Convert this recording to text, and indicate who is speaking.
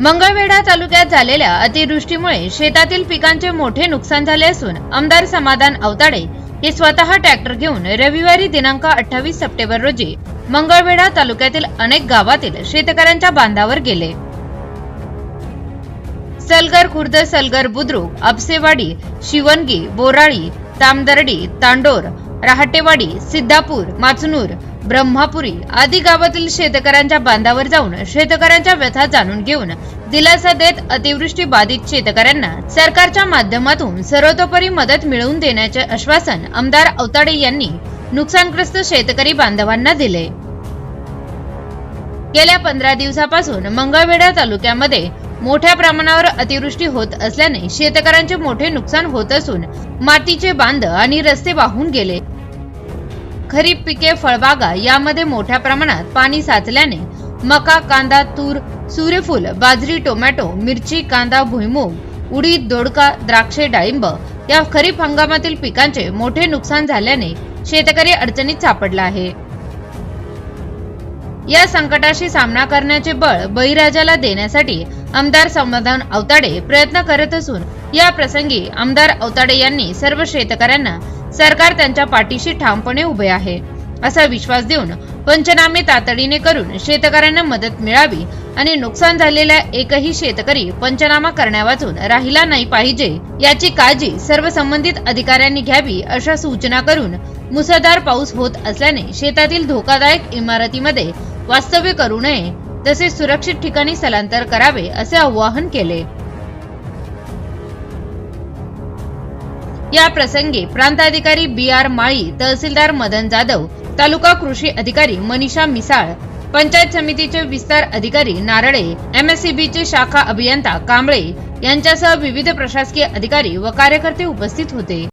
Speaker 1: मंगळवेढा तालुक्यात झालेल्या अतिवृष्टीमुळे शेतातील पिकांचे मोठे नुकसान झाले असून आमदार समाधान अवताडे हे स्वतः ट्रॅक्टर घेऊन रविवारी दिनांक अठ्ठावीस सप्टेंबर रोजी मंगळवेढा तालुक्यातील अनेक गावातील शेतकऱ्यांच्या बांधावर गेले. सलगर खुर्द सलगर बुद्रुक अपसेवाडी शिवणगी बोराळी तामदर्डी तांडोर रहाटेवाडी सिद्धापूर माचनूर ब्रह्मापुरी आदी गावातील शेतकऱ्यांच्या बांधावर जाऊन शेतकऱ्यांच्या व्यथा जाणून घेऊन दिलासा देत अतिवृष्टी बाधित शेतकऱ्यांना सरकारच्या माध्यमातून सर्वतोपरी मदत मिळवून देण्याचे आश्वासन आमदार अवताडे यांनी नुकसानग्रस्त शेतकरी बांधवांना दिले. गेल्या पंधरा दिवसापासून मंगळवेढा तालुक्यामध्ये मोठ्या प्रमाणावर अतिवृष्टी होत असल्याने शेतकऱ्यांचे मोठे नुकसान होत असून मातीचे बांध आणि रस्ते वाहून गेले. खरीप पिके फळबागा यामध्ये मोठ्या प्रमाणात पाणी साचल्याने मका कांदा तूर सूर्यफूल बाजरी टोमॅटो मिरची कांदा भुईमूग उडीद दोडका द्राक्षे डाळिंब या खरीप हंगामातील पिकांचे मोठे नुकसान झाल्याने शेतकरी अडचणीत सापडला आहे. या संकटाशी सामना करण्याचे बळ बळीराजाला देण्यासाठी आमदार समाधान अवताडे प्रयत्न करत असून या प्रसंगी आमदार अवताडे यांनी सर्व शेतकऱ्यांना सरकार त्यांच्या पाठीशी ठामपणे उभे आहे. असा विश्वास देऊन पंचनामे तातडीने करून शेतकऱ्यांना मदत मिळावी आणि नुकसान झालेल्या एकही शेतकरी पंचनामा करण्यावाचून राहिला नाही पाहिजे याची काळजी सर्व संबंधित अधिकाऱ्यांनी घ्यावी अशा सूचना करून मुसळधार पाऊस होत असल्याने शेतातील धोकादायक इमारतीमध्ये वास्तव्य करू नये तसेच सुरक्षित ठिकाणी स्थलांतर करावे असे आवाहन केले. या प्रसंगी प्रांताधिकारी बी आर माळी तहसीलदार मदन जाधव तालुका कृषी अधिकारी मनीषा मिसाळ पंचायत समितीचे विस्तार अधिकारी नारळे एमएससीबीचे शाखा अभियंता कांबळे यांच्यासह विविध प्रशासकीय अधिकारी व कार्यकर्ते उपस्थित होते.